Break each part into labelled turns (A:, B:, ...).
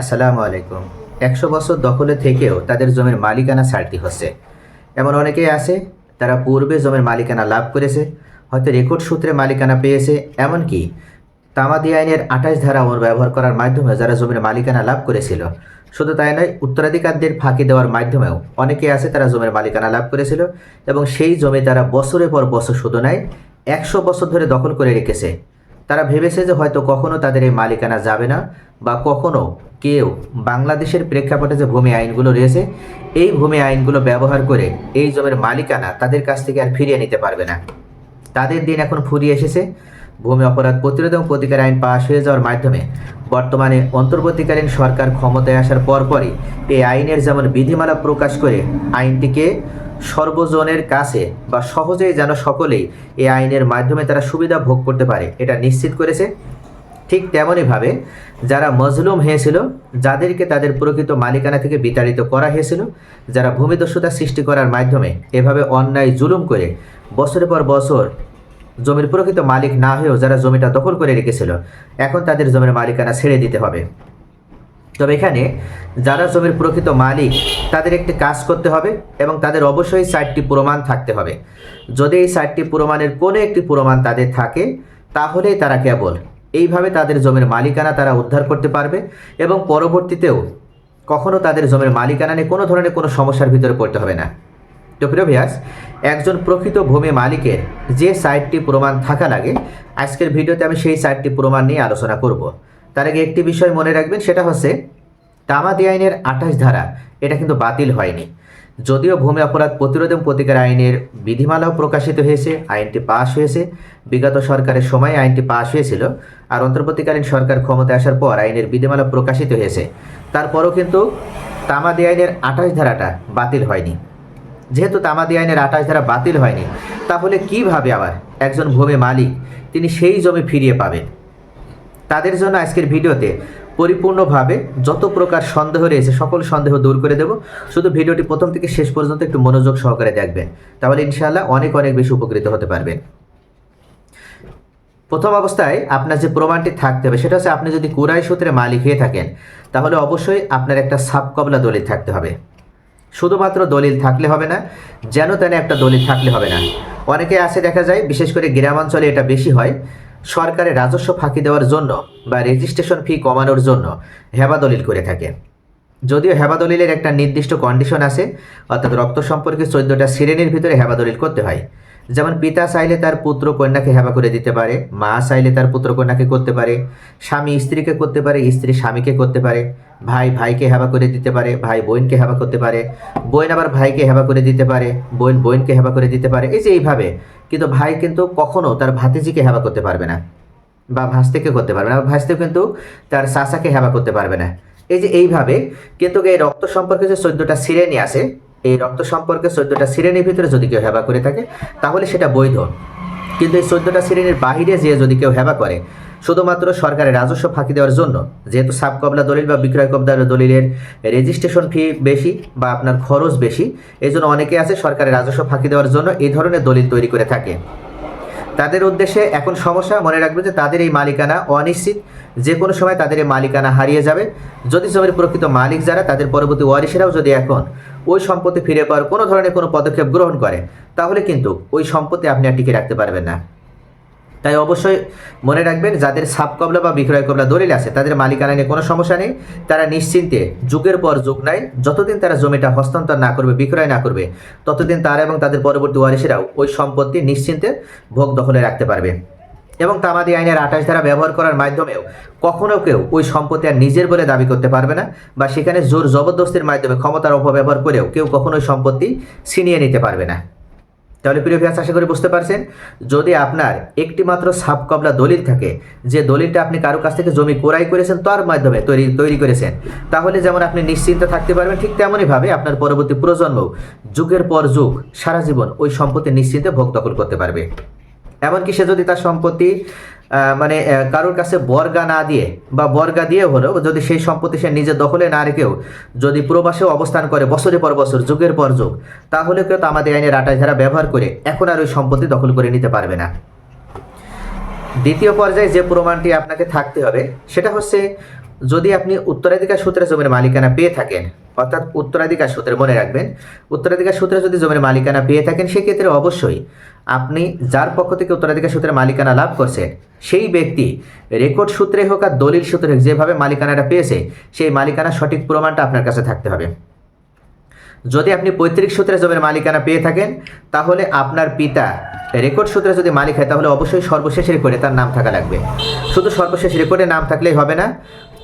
A: আসসালামু আলাইকুম। একশো বছর দখলে থেকেও তাদের জমির মালিকানা ছাড়তি হচ্ছে। এমন অনেকেই আছে, তারা পূর্বে জমির মালিকানা লাভ করেছে, হয়তো রেকর্ড সূত্রে মালিকানা পেয়েছে, এমনকি তামাদি আইনের আঠাশ ধারা ব্যবহার করার মাধ্যমে যারা জমির মালিকানা লাভ করেছিল, শুধু তাই নয়, উত্তরাধিকারদের ফাঁকি দেওয়ার মাধ্যমেও অনেকে আছে তারা জমির মালিকানা লাভ করেছিল এবং সেই জমি তারা বছরের পর বছর শুধু নয় একশো বছর ধরে দখল করে রেখেছে। তারা ভেবেছে যে হয়তো কখনো তাদের এই মালিকানা যাবে না বা কখনো কেউ বাংলাদেশের প্রেক্ষাপটে যে ভূমি আইনগুলো রয়েছে, এই ভূমি আইনগুলো ব্যবহার করে এই জমির মালিকানা তাদের কাছ থেকে আর ফিরিয়ে নিতে পারবে না। তাদের দিন এখন ফুরিয়ে এসেছে। ভূমি অপরাধ প্রতিরোধ এবং প্রতিকার আইন পাশ হয়ে যাওয়ার মাধ্যমে বর্তমানে অন্তর্বর্তীকালীন সরকার ক্ষমতায় আসার পরপরই এই আইনের যেমন বিধিমালা প্রকাশ করে আইনটিকে সর্বজনের কাছে বা সহজেই যেন সকলেই এই আইনের মাধ্যমে তারা সুবিধা ভোগ করতে পারে, এটা নিশ্চিত করেছে। ঠিক তেমনইভাবে যারা মজলুম হয়েছিল, যাদেরকে তাদের প্রকৃত মালিকানা থেকে বিতাড়িত করা হয়েছিল, যারা ভূমিদস্যুতা সৃষ্টি করার মাধ্যমে এভাবে অন্যায় জুলুম করে বছরের পর বছর জমির প্রকৃত মালিক না হয়েও যারা জমিটা দখল করে রেখেছিল, এখন তাদের জমির মালিকানা ছেড়ে দিতে হবে। তবে এখানে যারা জমির প্রকৃত মালিক, তাদের একটি কাজ করতে হবে এবং তাদের অবশ্যই সাইটটি প্রমাণ থাকতে হবে। যদি এই সাইটটি প্রমাণের কোনো একটি প্রমাণ তাদের থাকে, তাহলেই তারা কেবল এইভাবে তাদের জমির মালিকানা তারা উদ্ধার করতে পারবে এবং পরবর্তীতেও কখনো তাদের জমির মালিকানা নিয়ে কোনো ধরনের কোনো সমস্যার ভিতরে পড়তে হবে না। তো প্রিয় ভিয়াস একজন প্রকৃত ভূমি মালিকের যে সাইটটি প্রমাণ থাকা লাগে, আজকের ভিডিওতে আমি সেই সাইটটি প্রমাণ নিয়ে আলোচনা করব। তার আগে একটি বিষয় মনে রাখবেন, সেটা হচ্ছে তামাদি আইনের আঠাশ ধারা, এটা কিন্তু বাতিল হয়নি। যদিও ভূমি অপরাধ প্রতিরোধ এবং প্রতিকার আইনের বিধিমালাও প্রকাশিত হয়েছে, আইনটি পাশ হয়েছে। বিগত সরকারের সময় আইনটি পাশ হয়েছিল, আর অন্তর্বর্তীকালীন সরকার ক্ষমতায় আসার পর আইনের বিধিমালা প্রকাশিত হয়েছে। তারপরও কিন্তু তামাদি আইনের আঠাশ ধারাটা বাতিল হয়নি। যেহেতু তামাদি আইনের আঠাশ ধারা বাতিল হয়নি, তাহলে কীভাবে আবার একজন ভূমি মালিক, তিনি সেই জমি ফিরিয়ে পাবেন? তাদের জন্য আজকের ভিডিওতে পরিপূর্ণভাবে যত প্রকার সন্দেহ রয়েছে, সকল সন্দেহ দূর করে দেব। শুধু ভিডিওটি প্রথম থেকে শেষ পর্যন্ত একটু মনোযোগ সহকারে দেখবেন। তাহলে ইনশাআল্লাহ অনেক অনেক বেশি উপকৃত হতে পারবেন। প্রথম অবস্থায় আপনার যে প্রমাণটি থাকতে হবে, সেটা হচ্ছে আপনি যদি কুরাই সূত্রে মালিক হয়ে থাকেন, তাহলে অবশ্যই আপনার একটা সাবকবলা দলিল থাকতে হবে। শুধুমাত্র দলিল থাকলে হবে না, যেন তেন একটা দলিল থাকলে হবে না। অনেকে আছে দেখা যায়, বিশেষ করে গ্রামাঞ্চলে এটা বেশি হয় সরকারের রাজস্ব ফাঁকি দেওয়ার জন্য বা রেজিস্ট্রেশন ফি কমানোর জন্য হেবা দলিল করে থাকে। যদিও হেবা দলিলের একটা নির্দিষ্ট কন্ডিশন আছে, অর্থাৎ রক্ত সম্পর্কে চোদ্দটা শ্রেণির ভিতরে হেবা দলিল করতে হয়। যেমন পিতা চাইলে তার পুত্র কন্যাকে হেবা করে দিতে পারে, মা চাইলে তার পুত্র কন্যাকে করতে পারে, স্বামী স্ত্রীকে করতে পারে, স্ত্রী স্বামীকে করতে পারে, ভাই ভাইকে হেবা করে দিতে পারে, ভাই বোনকে হেবা করতে পারে, বোন আবার ভাইকে হেবা করে দিতে পারে, বোন বোনকে হেবা করে দিতে পারে, এই যে এইভাবে। কিন্তু ভাই কিন্তু কখনো তার ভাতিজিকে হেবা করতে পারবে না বা ভাস্তেকে করতে পারবে না ভাস্তেও কিন্তু তার চাচাকে হেবা করতে পারবে না। এই যে এইভাবে কিন্তু এই রক্ত সম্পর্কে যে চোদ্দটা শ্রেণি আছে এই রক্ত সম্পর্কে চোদ্দটা শ্রেণির ভিতরে যদি কেউ হেবা করে থাকে, তাহলে সেটা বৈধ। কিন্তু এই চোদ্দটা শ্রেণির বাহিরে যে যদি কেউ হেবা করে, শুধুমাত্র সরকারের রাজস্ব ফাঁকি দেওয়ার জন্য, যেহেতু সাব কবলা দলিল বা বিক্রয় কবলা দলিলের রেজিস্ট্রেশন ফি বেশি বা আপনার খরচ বেশি এই জন্য অনেকে আছে সরকারের রাজস্ব ফাঁকি দেওয়ার জন্য এই ধরনের দলিল তৈরি করে থাকে। তাদের উদ্দেশ্যে এখন সমস্যা মনে রাখবে যে তাদের এই মালিকানা অনিশ্চিত যে কোনো সময় তাদের মালিকানা হারিয়ে যাবে। যদি জমির প্রকৃত মালিক যারা, তাদের পরবর্তী ওয়ারিসেরাও যদি এখন ওই সম্পত্তি ফিরে পাওয়ার কোনো ধরনের কোনো পদক্ষেপ গ্রহণ করে, তাহলে কিন্তু ওই সম্পত্তি আপনি আর টিকে রাখতে পারবেন না। তাই অবশ্যই মনে রাখবেন, যাদের সাপ কবলা বা বিক্রয় কবলা দলিল আছে, তাদের মালিকানা নিয়ে কোনো সমস্যা নেই। তারা নিশ্চিন্তে যুগের পর যুগ নাই, যতদিন তারা জমিটা হস্তান্তর না করবে, বিক্রয় না করবে, ততদিন তারা এবং তাদের পরবর্তী ওয়ারিসেরাও ওই সম্পত্তি নিশ্চিন্তে ভোগ দখলে রাখতে পারবে। এবং তামাদি আইনের আঠাশ ধারা ব্যবহার করার মাধ্যমেও কখনো কেউ ওই সম্পত্তি আর নিজের বলে দাবি করতে পারবে না বা সেখানে জোর জবরদস্তির মাধ্যমে ক্ষমতার অপব্যবহার করেও কেউ কখনো ওই সম্পত্তি ছিনিয়ে নিতে পারবে না। তাহলে প্রিয় ভিয়াস আশা করি বুঝতে পারছেন, যদি আপনার একটি মাত্র সাব কবলা দলিল থাকে যে দলিলটা আপনি কারও কাছ থেকে জমি ক্রয় করেছেন, তার মাধ্যমে তৈরি তৈরি করেছেন, তাহলে যেমন আপনি নিশ্চিন্ত থাকতে পারবেন, ঠিক তেমনইভাবে আপনার পরবর্তী প্রজন্ম যুগের পর যুগ সারা জীবন ওই সম্পত্তি নিশ্চিন্তে ভোগ দখল করতে পারবে। এমনকি সে যদি তার সম্পত্তি মানে কারোর কাছে বর্গা না দিয়ে বা বর্গা দিয়ে হলেও যদি সেই সম্পত্তি সে নিজের দখলে না রেখেও যদি প্রবাসেও অবস্থান করে বছরের পর বছর, যুগের পর যুগ, তাহলে কেউ তো আমাদের আইনের আটাশ ধারা ব্যবহার করে এখন আর ওই সম্পত্তি দখল করে নিতে পারবে না। দ্বিতীয় পর্যায়ে যে প্রমাণটি আপনাকে থাকতে হবে, সেটা হচ্ছে যদি আপনি উত্তরাধিকার সূত্রে জমির মালিকানা পেয়ে থাকেন, অর্থাৎ উত্তরাধিকার সূত্রে মনে রাখবেন, উত্তরাধিকার সূত্রে যদি জমির মালিকানা পেয়ে থাকেন, সেক্ষেত্রে অবশ্যই আপনি যার পক্ষ থেকে উত্তরাধিকার সূত্রে মালিকানা লাভ করছেন সেই ব্যক্তি রেকর্ড সূত্রে হোক আর দলিল সূত্রে হোক, যেভাবে মালিকানাটা পেয়েছে, সেই মালিকানার সঠিক প্রমাণটা আপনার কাছে থাকতে হবে। যদি আপনি পৈতৃক সূত্রে জমির মালিকানা পেয়ে থাকেন, তাহলে আপনার পিতা রেকর্ড সূত্রে যদি মালিক হয়, তাহলে অবশ্যই সর্বশেষ রেকর্ডে তার নাম থাকা লাগবে। শুধু সর্বশেষ রেকর্ডে নাম থাকলেই হবে না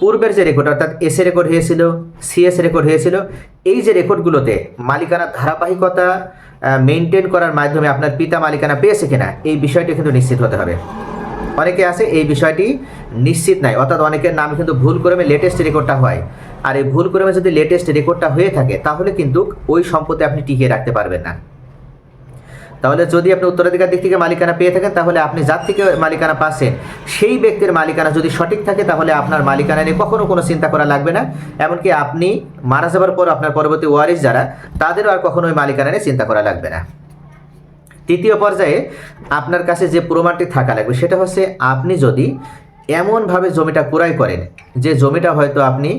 A: পূর্বের যে রেকর্ড অর্থাৎ এস রেকর্ড হয়েছিল সিএস রেকর্ড হয়েছিল, এই যে রেকর্ডগুলোতে মালিকানার ধারাবাহিকতা মেনটেন করার মাধ্যমে আপনার পিতা মালিকানা পেয়েছে কিনা, এই বিষয়টি কিন্তু নিশ্চিত হতে হবে। অনেকে আছে, এই বিষয়টি নিশ্চিত নাই, অর্থাৎ অনেকের নাম কিন্তু ভুল ক্রমে লেটেস্ট রেকর্ডটা হয়। আর এই ভুল ক্রমে যদি লেটেস্ট রেকর্ডটা হয়ে থাকে, তাহলে কিন্তু ওই সম্পত্তি আপনি টিকিয়ে রাখতে পারবেন না। তাহলে যদি আপনি উত্তরাধিকার দিক থেকে মালিকানা পেয়ে থাকেন, তাহলে আপনি যার থেকে মালিকানা পাচ্ছেন। সেই ব্যক্তির মালিকানা যদি সঠিক থাকে, তাহলে আপনার মালিকানা নিয়ে কখনো কোনো চিন্তা করা লাগবে না। এমনকি আপনি মারা যাবার পর আপনার পরবর্তী ওয়ারিস যারা, তাদেরও আর কখনো ওই মালিকানা নিয়ে চিন্তা করা লাগবে না। তৃতীয় পর্যায়ে আপনার কাছে যে প্রমাণটি থাকা লাগবে, সেটা হচ্ছে আপনি যদি এমনভাবে জমিটা ক্রয় করেন, যে জমিটা হয়তো আপনি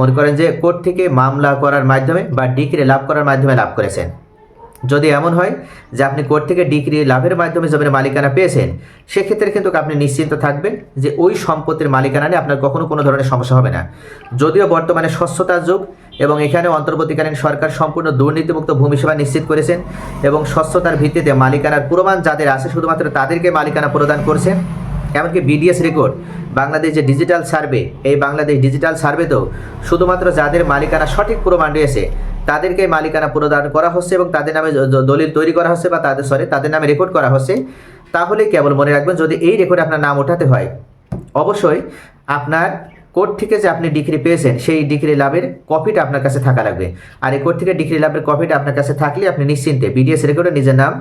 A: মনে করেন যে কোর্ট থেকে মামলা করার মাধ্যমে বা ডিগ্রি লাভ করার মাধ্যমে লাভ করেছেন। যদি এমন হয় যে আপনি কোর্ট থেকে ডিগ্রি লাভের মাধ্যমে জমির মালিকানা পেয়েছেন, সেক্ষেত্রে কিন্তু আপনি নিশ্চিন্ত থাকবেন যে ওই সম্পত্তির মালিকানা নিয়ে আপনার কখনো কোনো ধরনের সমস্যা হবে না। যদিও বর্তমানে স্বচ্ছতার যুগ এবং এখানে অন্তর্বর্তীকালীন সরকার সম্পূর্ণ দুর্নীতিমুক্ত ভূমি সেবা নিশ্চিত করেছেন এবং স্বচ্ছতার ভিত্তিতে মালিকানার প্রমাণ যাদের আছে শুধুমাত্র তাদেরকে মালিকানা প্রদান করছেন। এমনকি বিডিএস রেকর্ড বাংলাদেশ যে ডিজিটাল সার্ভে, এই বাংলাদেশ ডিজিটাল সার্ভেতেও শুধুমাত্র যাদের মালিকানা সঠিক প্রমাণ রয়েছে তাদেরকে মালিকানা প্রদান করা হচ্ছে এবং তাদের নামে দলিল তৈরি করা হচ্ছে বা তাদের সরি তাদের নামে রেকর্ড করা হচ্ছে, তাহলে কেবল মনে রাখবেন যদি এই রেকর্ডে আপনার নাম ওঠাতে হয়, অবশ্যই আপনার কোর্ট থেকে যে আপনি ডিগ্রি পেয়েছেন, সেই ডিগ্রি লাভের কপিটা আপনার কাছে থাকা লাগবে। আর এই কোর্ট থেকে ডিগ্রি লাভের কপিটা আপনার কাছে থাকলে আপনি নিশ্চিন্তে বিডিএস রেকর্ডে নিজের নাম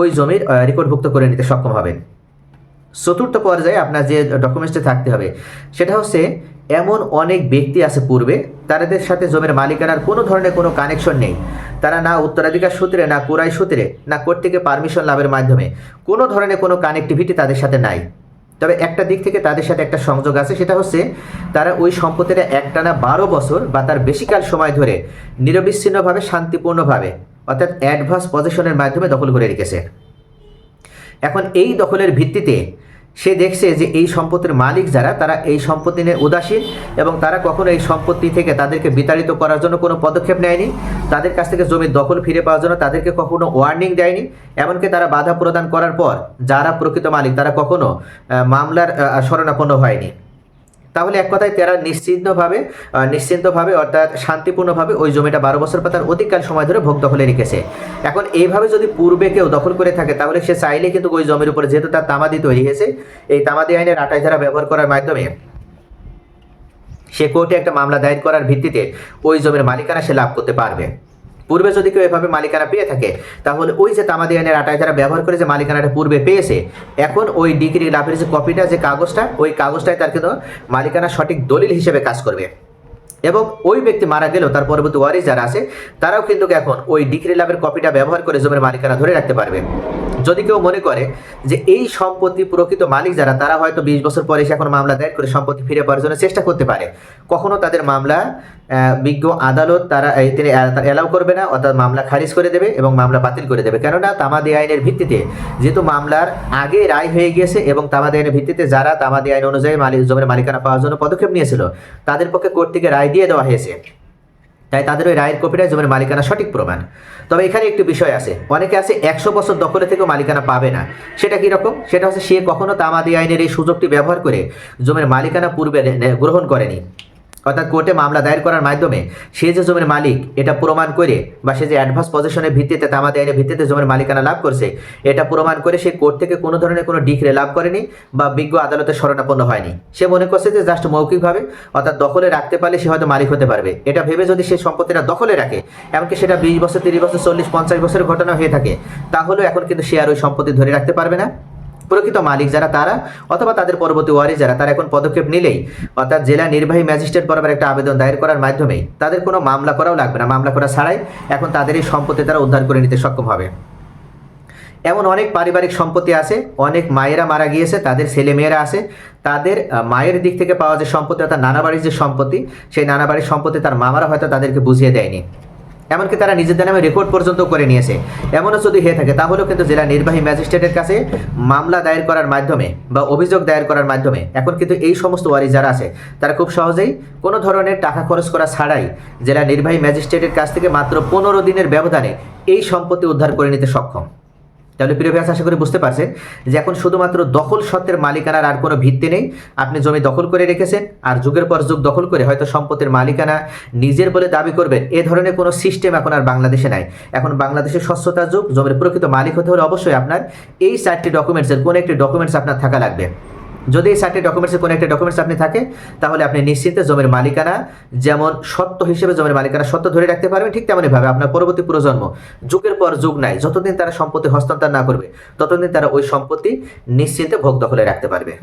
A: ওই জমির রেকর্ডভুক্ত করে নিতে সক্ষম হবেন। চতুর্থ পর্যায়ে আপনার যে ডকুমেন্টসটি থাকতে হবে, সেটা হচ্ছে এমন অনেক ব্যক্তি আছে পূর্বে তাদের সাথে জমির মালিকানার কোনো ধরনের কোনো কানেকশন নেই। তারা না উত্তরাধিকার সূত্রে, না কোরাই সূত্রে, না কোর্ট থেকে পারমিশন লাভের মাধ্যমে কোনো ধরনের কোনো কানেক্টিভিটি তাদের সাথে নাই। তবে একটা দিক থেকে তাদের সাথে একটা সংযোগ আছে, সেটা হচ্ছে তারা ওই সম্পত্তিটা একটানা বারো বছর বা তার বেশিকাল সময় ধরে নিরবিচ্ছিন্নভাবে, শান্তিপূর্ণভাবে, অর্থাৎ অ্যাডভান্স পজিশনের মাধ্যমে দখল করে রেখেছে। এখন এই দখলের ভিত্তিতে সে দেখছে যে এই সম্পত্তির মালিক যারা, তারা এই সম্পত্তি নিয়ে উদাসীন এবং তারা কখনো এই সম্পত্তি থেকে তাদেরকে বিতাড়িত করার জন্য কোনো পদক্ষেপ নেয়নি। তাদের কাছ থেকে জমির দখল ফিরে পাওয়ার জন্য তাদেরকে কখনো ওয়ার্নিং দেয়নি। এমনকি তারা বাধা প্রদান করার পর, যারা প্রকৃত মালিক, তারা কখনো মামলার শরণাপন্ন হয়নি। তাহলে এক কথায় তারা নিশ্চিন্তভাবে নিশ্চিন্তভাবে অর্থাৎ শান্তিপূর্ণভাবে ওই জমিটা বারো বছর বা তার অধিককাল সময় ধরে ভোগ দখলে রেখেছে। এখন এইভাবে যদি পূর্বে কেউ দখল করে থাকে, তাহলে সে চাইলে কিন্তু ওই জমির উপরে যেহেতু তার তামাদি তৈরি হয়েছে, এই তামাদি আইনের আটাই ধারা ব্যবহার করার মাধ্যমে সে কোর্টে একটা মামলা দায়ের করার ভিত্তিতে ওই জমির মালিকানা সে লাভ করতে পারবে। পূর্বে যদি কেউ এভাবে মালিকানা পেয়ে থাকে, তাহলে ওই যে তামাদি আইনের আটায় যারা ব্যবহার করে যে মালিকানাটা পূর্বে পেয়েছে, এখন ওই ডিগ্রি লাভের যে কপিটা যে কাগজটা, ওই কাগজটাই তার কিন্তু মালিকানা সঠিক দলিল হিসেবে কাজ করবে। এবং ওই ব্যক্তি মারা গেলেও তার পরবর্তী ওয়ারিস যারা আছে, তারাও কিন্তু এখন ওই ডিগ্রি লাভের কপিটা ব্যবহার করে জমির মালিকানা ধরে রাখতে পারবে। যদি কেউ মনে করে যে এই সম্পত্তি প্রকৃত মালিক যারা, তারা হয়তো বিশ বছর পরে এসে এখন মামলা দায়ের করে সম্পত্তি ফিরে পাওয়ার জন্য চেষ্টা করতে পারে। কখনো তাদের মামলা বিজ্ঞ আদালত তারা তিনি অ্যালাউ করবে না, অর্থাৎ মামলা খারিজ করে দেবে এবং মামলা বাতিল করে দেবে। কেননা তামাদি আইনের ভিত্তিতে যেহেতু মামলার আগে রায় হয়ে গিয়েছে এবং তামাদি আইনের ভিত্তিতে যারা তামাদি আইন অনুযায়ী মালিক জমির মালিকানা পাওয়ার জন্য পদক্ষেপ নিয়েছিল, তাদের পক্ষে কোর্ট থেকে রায় দিয়ে দেওয়া হয়েছে। তাই তাদের ওই রায়ের কপিটাই জমির মালিকানা সঠিক প্রমাণ। তবে এখানে একটি বিষয় আছে, অনেকে আছে একশো বছর দখলে থেকেও মালিকানা পাবে না। সেটা কীরকম সেটা হচ্ছে সে কখনো তামাদি আইনের এই সুযোগটি ব্যবহার করে জমির মালিকানা পূর্বে গ্রহণ করেনি। অর্থাৎ কোর্টে মামলা দায়ের করার মাধ্যমে সে যে জমির মালিক, এটা প্রমাণ করে বা সে যে অ্যাডভান্স পজিশনের ভিত্তিতে তামাদি আইনের ভিত্তিতে জমির মালিকানা লাভ করছে, এটা প্রমাণ করে সে কোর্ট থেকে কোনো ধরনের কোনো ডিগ্রি লাভ করেনি বা বিজ্ঞ আদালতে শরণাপন্ন হয়নি। সে মনে করছে যে জাস্ট মৌখিকভাবে, অর্থাৎ দখলে রাখতে পারলে সে হয়তো মালিক হতে পারবে। এটা ভেবে যদি সে সম্পত্তিটা দখলে রাখে, এমনকি সেটা বিশ বছর, তিরিশ বছর, চল্লিশ, পঞ্চাশ বছরের ঘটনা হয়ে থাকে, তাহলেও এখন কিন্তু সে আর ওই সম্পত্তি ধরে রাখতে পারবে না। প্রকৃত মালিক যারা তারা, অথবা তাদের পরবর্তী ওয়ারিস যারা, তারা এখন পদক্ষেপ নিলেই, অর্থাৎ জেলা নির্বাহী ম্যাজিস্ট্রেট বরাবর একটা আবেদন দায়ের করার মাধ্যমে তাদের কোনো মামলা করাও লাগবে না। মামলা করা ছাড়াই এখন তাদের এই সম্পত্তি তারা উদ্ধার করে নিতে সক্ষম হবে। এমন অনেক পারিবারিক সম্পত্তি আছে, অনেক মায়েরা মারা গিয়েছে, তাদের ছেলে মেয়েরা আছে, তাদের মায়ের দিক থেকে পাওয়া যে সম্পত্তি, অর্থাৎ নানা বাড়ির যে সম্পত্তি, সেই নানা বাড়ির সম্পত্তি তার মামারা হয়তো তাদেরকে বুঝিয়ে দেয়নি। এমনকি তারা নিজেদের নামে রেকর্ড পর্যন্ত করে নিয়েছে। এমনও যদি হয়ে থাকে, তাহলেও কিন্তু জেলা নির্বাহী ম্যাজিস্ট্রেটের কাছে মামলা দায়ের করার মাধ্যমে বা অভিযোগ দায়ের করার মাধ্যমে, এখন কিন্তু এই সমস্ত ওয়ারি যারা আছে, তারা খুব সহজেই কোনো ধরনের টাকা খরচ করা ছাড়াই জেলা নির্বাহী ম্যাজিস্ট্রেটের কাছ থেকে মাত্র পনেরো দিনের ব্যবধানে এই সম্পত্তি উদ্ধার করে নিতে সক্ষম। তাহলে প্রিয় ভাই আশা করি বুঝতে পারছেন যে এখন শুধুমাত্র দখল সত্ত্বের মালিকানার আর কোনো ভিত্তি নেই। আপনি জমি দখল করে রেখেছেন, আর যুগের পর যুগ দখল করে হয়তো সম্পত্তির মালিকানা নিজের বলে দাবি করবেন, এ ধরনের কোনো সিস্টেম এখন আর বাংলাদেশে নাই। এখন বাংলাদেশের স্বচ্ছতা যুগ, জমির প্রকৃত মালিক হতে হলে অবশ্যই আপনার এই চারটি ডকুমেন্টসের কোনো একটি ডকুমেন্টস আপনার থাকা লাগবে। যদি এই চারটি ডকুমেন্টসের কোনো একটা ডকুমেন্টস আপনি থাকে, তাহলে আপনি নিশ্চিন্তে জমির মালিকানা যেমন সত্য হিসেবে জমির মালিকানা সত্য ধরে রাখতে পারবেন, ঠিক তেমনইভাবে আপনার পরবর্তী প্রজন্ম, যুগের পর যুগ নাই, যতদিন তারা সম্পত্তি হস্তান্তর না করবে, ততদিন তারা ওই সম্পত্তি নিশ্চিন্তে ভোগ দখলে রাখতে পারবে।